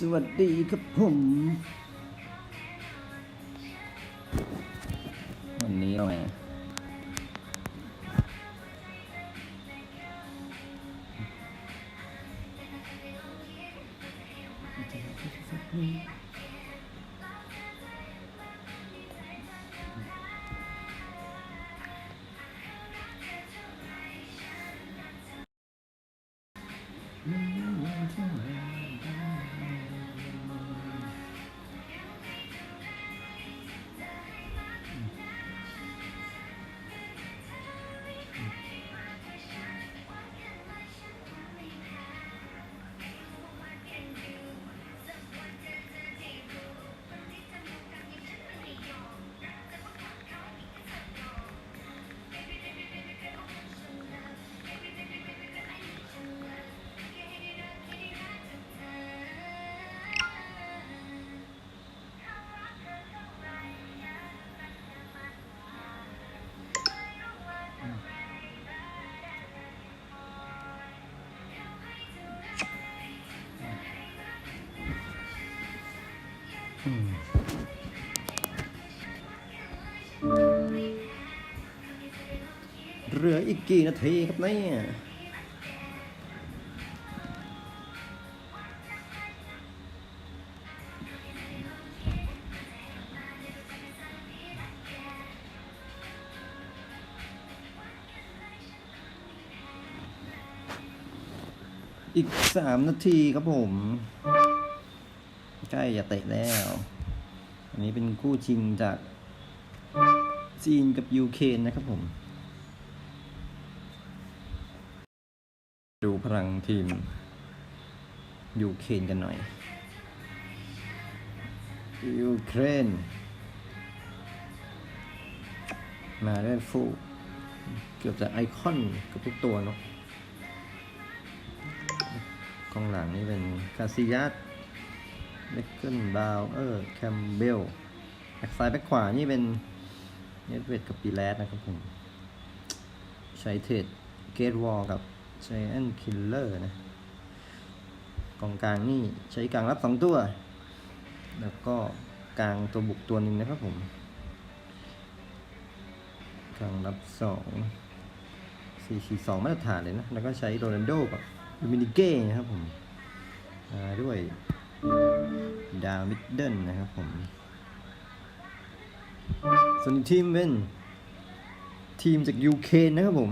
สวัสดีครับผม วันนี้เราไง เหลืออีกกี่นาทีครับเนี่ยอีกสามนาทีครับผม ล้จะเตะแล้ว อันนี้เป็นคู่ชิงจากจีนกับยูเครนนะครับผม ดูพลังทีมยูเครนกันหน่อยยูเครนมาได้ฟูเกือบจะไอคอนกับทุกตัวเนาะกองหลังนี่เป็นคาซิยัส เบคเกิลบาวเออร์แคมเบลแบ็กซ้ายแบ็กขวา นี่เป็นเนตเวดกับปีแรดนะครับผม ใช้เทรดเกตวอลกับ Giant Killer นะ กองกลางนี่ใช้กลางรับสองตัว แล้วก็กลางตัวบุกตัวหนึ่งนะครับผม กลางรับสองสี่สี่สองมาตรฐานเลยนะ แล้วก็ใช้โรนัลโดกับลูมินิเก้นะครับผมมาด้วย ดาวมิดเดิลนะครับผม ส่วนทีมเป็นทีมจากยูเคนนะครับผม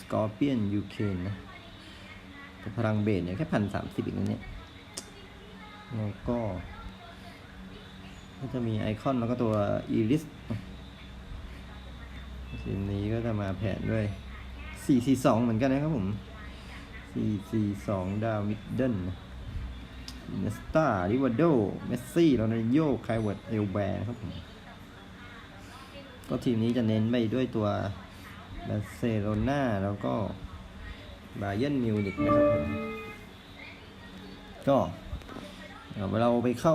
สกอร์เปียนยูเคนนะแต่พลังเบสเนี่ยแค่พันสามสิบอีกนะเนี่ยแล้วก็ก็จะมีไอคอนแล้วก็ตัวอีริสทีมนี้ก็จะมาแผนด้วย 442 เหมือนกันนะครับผม 442ดาวมิดเดิลเนสตาริวาโด เมสซี่โรนัลโยไคเวิร์ดเอลแบร์ครับผมก็ทีมนี้จะเน้นไปด้วยตัวบาร์เซโลนาแล้วก็บาเยิร์นมิวนิกนะครับผมก็เดี๋ยวเราไปเข้า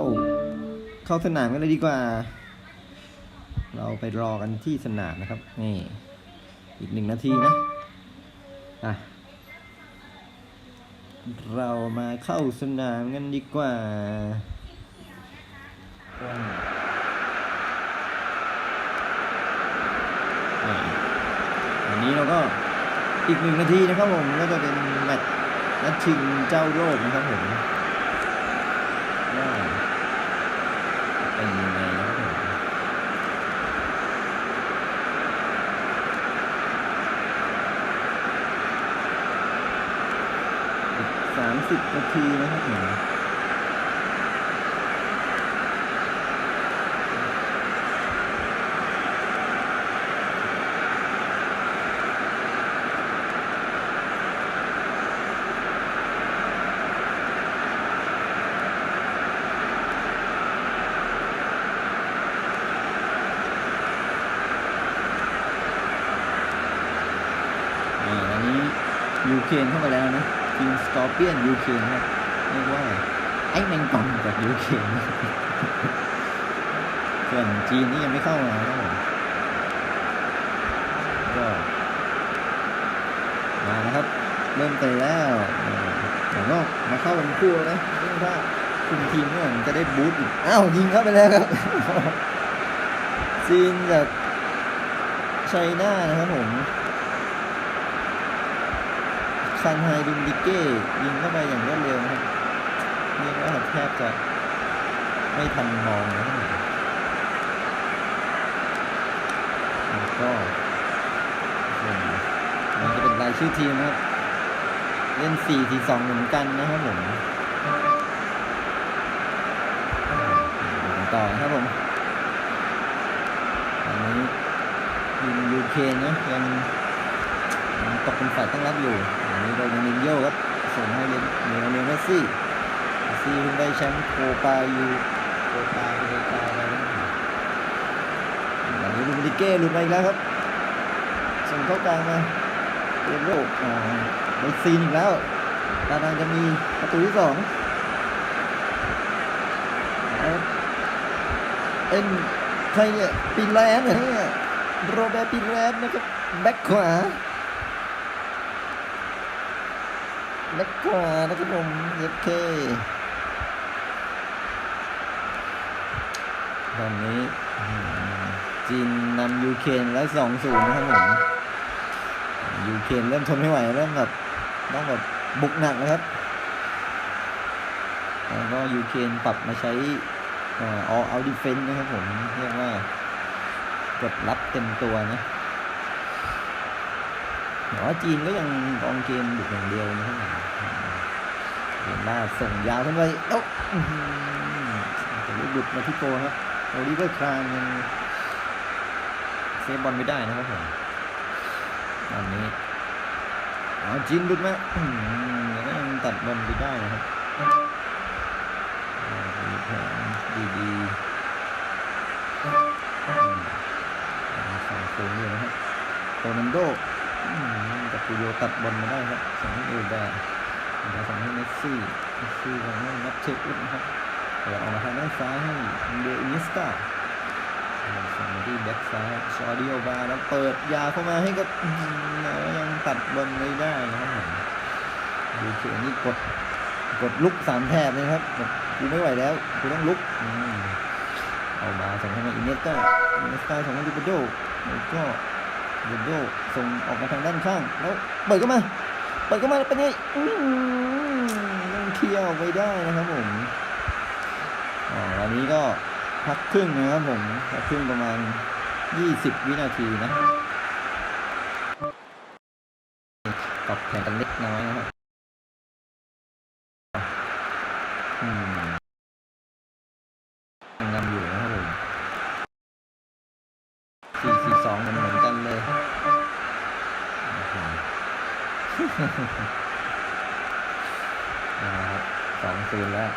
เข้าสนามกันเลยดีกว่า เราไปรอกันที่สนามนะครับ นี่ อีกหนึ่งนาทีนะ อะ เรามาเข้าสนามกันดีกว่าอันนี้เราก็อีกหนึ่งนาทีนะครับผมก็จะเป็นแมตช์นัดชิงเจ้าโลกนะครับผมว่าเป็นยังไงนะครับผมอีกสามสิบนาทีนะครับผมอ่าอันนี้ยูเครนเข้ามาแล้วนะ ทีมสกอร์เปียนยูเครนครับเรียกว่าไอ้แมงป่องจากยูเครนส่วนจีนนี่ยังไม่เข้ามาครับผมก็มานะครับ เริ่มเตะแล้วอ่าแล้วก็มาเข้าเป็นคู่นะเรื่องว่าคุมทีมเนี่ยมันจะได้บูสต์อีกอ้าวยิงเข้าไปแล้วครับซีนจากไชน่านะครับผม ซันไฮดุนดิเก้ยิงเข้าไปอย่างรวดเร็วนะครับเรียกว่าแทบจะไม่ทันมองนะครับผมแล้วก็มันจะเป็นรายชื่อทีมนะครับ เล่น4 4 2เหมือนกันนะครับผมต่อครับผมตอนนี้ทีมยูเคนะยังยัง ตกเป็นฝ่ายตั้งรับอยู่อันนี้โดนมินโยครับส่งให้เนเนลเนลเมสซี่เมสซี่เพิ่งได้แชมป์โคปายูโคปาโคปาอะไรนะตอนนี้ลูมิดิเก้หลุดมาอีกแล้วครับ ส่งเข้ากลางมาเอโร่อ่าได้ซีนอีกแล้วตาทางจะมีประตูที่สองเอ็นใครเนี่ยปีแลนด์เหรอเนี่ยโรเบร์ตปีแลนด์นะครับแบ็คขวา แบ็คขวานะครับผมเอฟเคตอนนี้จีนนำยูเคนแล้วสองศูนย์นะครับผมยูเคนเริ่มทนไม่ไหวเริ่มแบบต้องแบบบุกหนักนะครับแล้วก็ยูเคนปรับมาใช้อ่า all out defense นะครับผมเรียกว่ากดรับเต็มตัวนะ แต่ว่าจีนก็ยังกองเกมบุกอย่างเดียวนะครับเห็นว่าส่งยาวขึ้นไปเอ้าอื้อหือแต่ลูกหลุดมาที่โกครับโอลิเวอร์ครานยังเซฟบอลไม่ได้นะครับผมตอนนี้อ๋อจีนหลุดมาอื้อหือแล้วยังตัดบอลไปได้นะครับอ่ามีดีๆอืมอ่าสองโค้งเลยนะครับโรนัลโด กูโยตัดบอลมาได้ครับส่งเอลแบร์แล้วส่งให้เมสซี่เมสซี่ส่งให้นัทเชฟนะครับเดี๋ยวออกมาทางด้านซ้ายให้เดอินิสตาส่งมาที่แบ็กซ้ายชอดิโอบาแล้วเปิดยาเข้ามาให้กับยังตัดบอลไม่ได้นะครับดูเขียนนี่กดกดลุกสามแถบเลยครับแบบกูไม่ไหวแล้วกูต้องลุกเอามาส่งให้มาอินเนสตาอินเนสตาส่งให้ดิบโดแล้วก็ ดิบโดส่งออกมาทางด้านข้าง แล้วเปิดเข้ามา เปิดเข้ามาแล้วเป็นไงอื้อหือยังเคลียร์ไปได้นะครับผมอ๋อวันนี้ก็พักครึ่งนะครับผมพักครึ่งประมาณ 20 วินาทีนะตอบแข่งกันเล็กน้อยนะครับอืม นะครับสองศูนย์แล้ว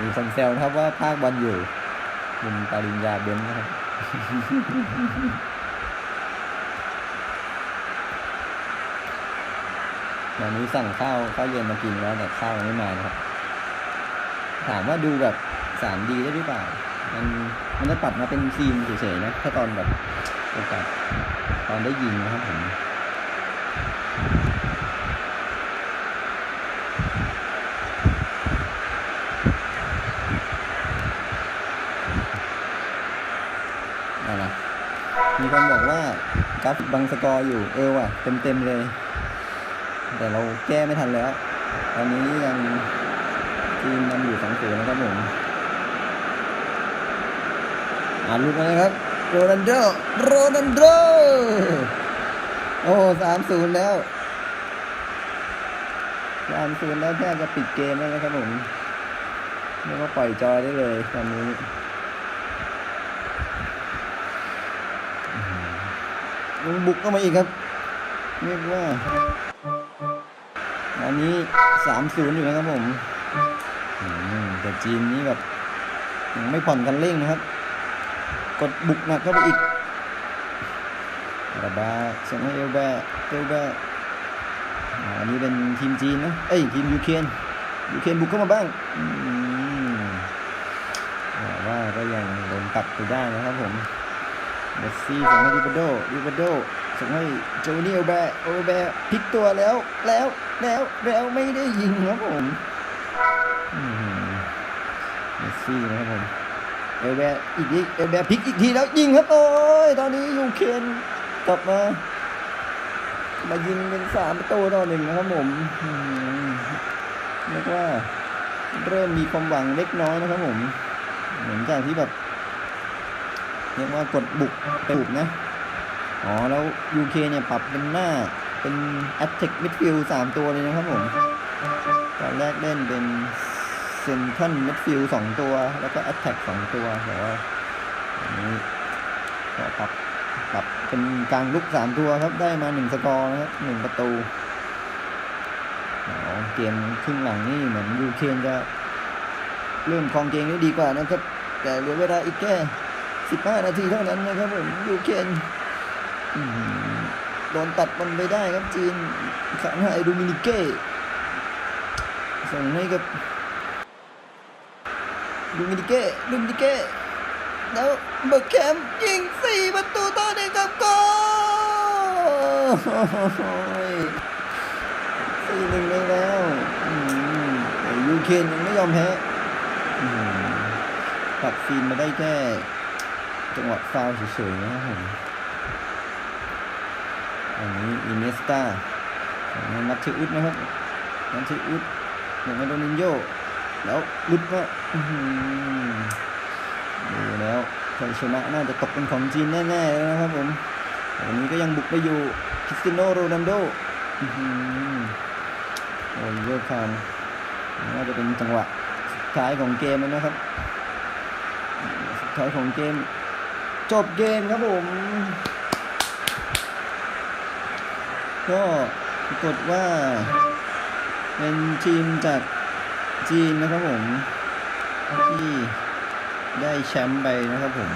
มีคนแซวนะครับว่าภาคบอลอยู่คุณปริญญาเบนนะครับวันนี้สั่งข้าวข้าวเย็นมากินแล้วแต่ข้าวยังไม่มานะครับ ถามว่าดูแบบสามดีได้หรือเปล่า มันมันจะปรับมาเป็นซีนเฉยๆนะถ้าตอนแบบโอกาส ตอนได้ยิงนะครับผมเอาล่ะมีคนบอกว่ากราฟิกบังสกอร์อยู่เออว่ะเต็มๆเลย แต่เราแก้ไม่ทันแล้ว ตอนนี้ยังทีมนำอยู่สองศูนย์นะครับผมอ่านลูกมาเลยครับ โรนันโดโรนันโดโอ้สามศูนย์แล้วสามศูนย์แล้วแทบจะปิดเกมแล้วนะครับผมไม่ก็ปล่อยจอยได้เลยตอนนี้อื้อหือยังบุกเข้ามาอีกครับเรียกว่าอันนี้สามศูนย์อยู่นะครับผมแต่จีนนี่แบบยังไม่ผ่อนกันเร่งนะครับ กดบุกหนักเข้าไปอีกระบาส่งให้เอลแบร์เอลแบร์อ่าอันนี้เป็นทีมจีนนะเอ้ยทีมยูเครนยูเครนบุกเข้ามาบ้างแต่ว่าก็ยังโดนตัดไปได้นะครับผมเมสซี่ส่งให้ดิบาโดดิบาโดส่งให้โจนี่โอแบร์โอแบร์พลิกตัวแล้วแล้วแล้วแล้วไม่ได้ยิงครับผมเมสซี่นะครับผม เอลแบร์อีกทีเอลแบร์พลิกอีกทีแล้วยิงครับโอ้ยตอนนี้ยูเคนกลับมา มายิงเป็นสามประตูต่อหนึ่งนะครับผมเรียกว่าเริ่มมีความหวังเล็กน้อยนะครับผมเหมือนจากที่แบบเรียกว่ากดบุกไปบุกนะ อ๋อ แล้ว UK เคนี่ยปรับเป็นหน้าเป็น Attack Midfield สามตัวเลยนะครับผม ตอนแรกเล่นเป็น Central Midfield สองตัว แล้วก็ Attack สองตัวแต่ว่าอันนี้ก็ปรับปรับเป็นกลางลุกสามตัวครับ ได้มาหนึ่งสกอร์นะครับหนึ่งประตูเกมครึ่งหลังนี่เหมือนยูเคนจะเริ่มครองเกมได้ดีกว่านะครับ แต่เหลือเวลาอีกแค่15นาทีเท่านั้นนะครับผมยูเคนโดนตัดบอลไปได้ครับจีนขังให้ดูมินิเก้ส่งให้กับ ดูมินิเก้ดูมินิเก้แล้วเบิร์แคมยิง4ประตูต่อหนึ่งกับโกสี่หนึ่งเลยแล้วยูเคนยังไม่ยอมแพ้ตัดซีนมาได้แค่จังหวะฟาวเฉยๆนะครับผมอันนี้อินเนสตานัทธิอุดนะครับนัทธิอุดหนึ่งมาโดนินโยแล้วลุดมา ดูแล้วชัยชนะน่าจะตกเป็นของจีนแน่ๆเลยนะครับผมวันนี้ก็ยังบุกไปอยู่คริสตียโนโรนัลโดอื้อหือโอ้ยเวอร์คานน่าจะเป็นจังหวะสุดท้ายของเกมนะครับ สุดท้ายของเกม จบเกมครับผม ก็ปรากฏว่า เป็นทีมจากจีนนะครับผม ที่ได้แชมป์ไปนะครับผม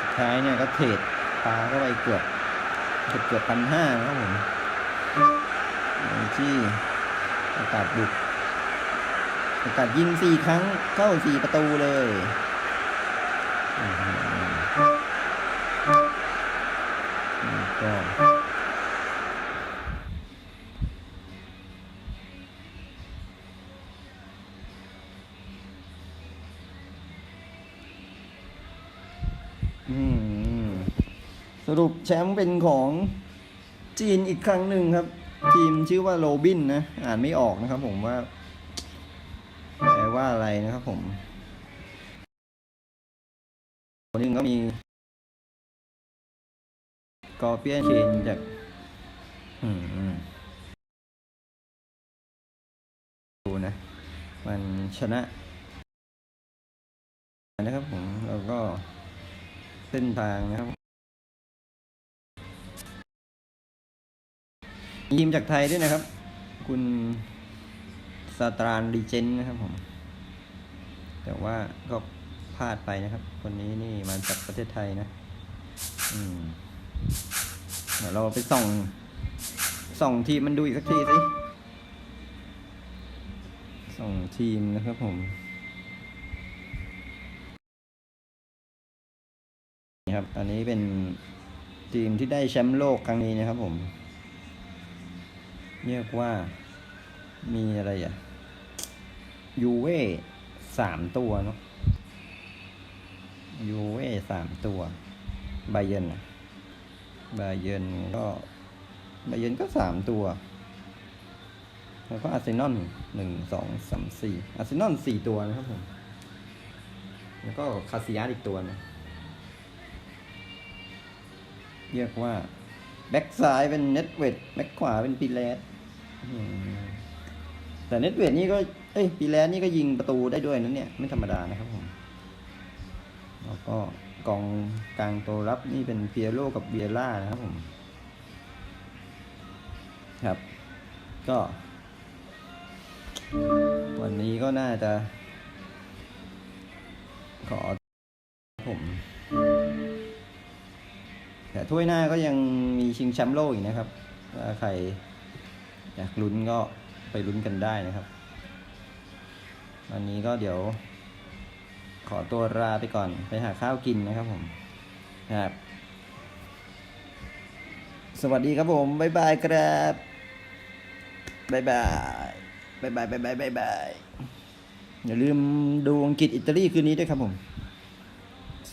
สุดท้ายเนี่ยก็เทรดปลาเข้าไปเกือบเกือบเกือบพันห้านะครับผมที่โอกาสบุกโอกาสยิงสี่ครั้งเข้าสี่ประตูเลยก็ รุปแชมป์เป็นของจีนอีกครั้งหนึ่งครับ ทีมชื่อว่าโรบินนะ อ่านไม่ออกนะครับผมว่าแปลว่าอะไรนะครับผมคนหนึ่งก็มีกอเปียนเชนจากดูนะ มันชนะ นะครับผม แล้วก็เส้นทางนะครับ ทีมจากไทยด้วยนะครับ คุณสตรานรีเจนนะครับผม แต่ว่าก็พลาดไปนะครับ คนนี้นี่มาจากประเทศไทยนะอืมเดี๋ยวเราไปส่องส่องทีมมันดูอีกสักทีสิส่องทีมนะครับผมนี่ครับ อันนี้เป็นทีมที่ได้แชมป์โลกครั้งนี้นะครับผม เรียกว่ามีอะไรอะ ยูเว่สามตัวเนาะยูเว่สามตัวไบเยนนะไบเยนก็ไบเยนก็สามตัว แล้วก็อาร์เซนอลหนึ่งสองสามสี่อาร์เซนอลสี่ตัวนะครับผมแล้วก็คาซิยาอีกตัวนะเรียกว่า แบ็กซ้ายเป็นเน็ตเวดแบ็กขวาเป็นปีแลส แต่เน็ตเวดนี่ก็ เอ้ยปีแลสนี่ก็ยิงประตูได้ด้วยนะเนี่ย ไม่ธรรมดานะครับผม แล้วก็กองกลางตัวรับนี่เป็นเปียโรกับเบียร่านะครับผม ครับ ก็ วันนี้ก็น่าจะ ขอผมแต่ถ้วยหน้าก็ยังมีชิงแชมป์โลกอีกนะครับถ้าใคร อยากลุ้นก็ไปลุ้นกันได้นะครับ วันนี้ก็เดี๋ยว ขอตัวลาไปก่อนไปหาข้าวกินนะครับผมครับ สวัสดีครับผม บ๊ายบายครับบ๊ายบายบ๊ายบายบ๊ายบายบ๊ายบายอย่าลืมดูอังกฤษอิตาลีคืนนี้ด้วยครับผม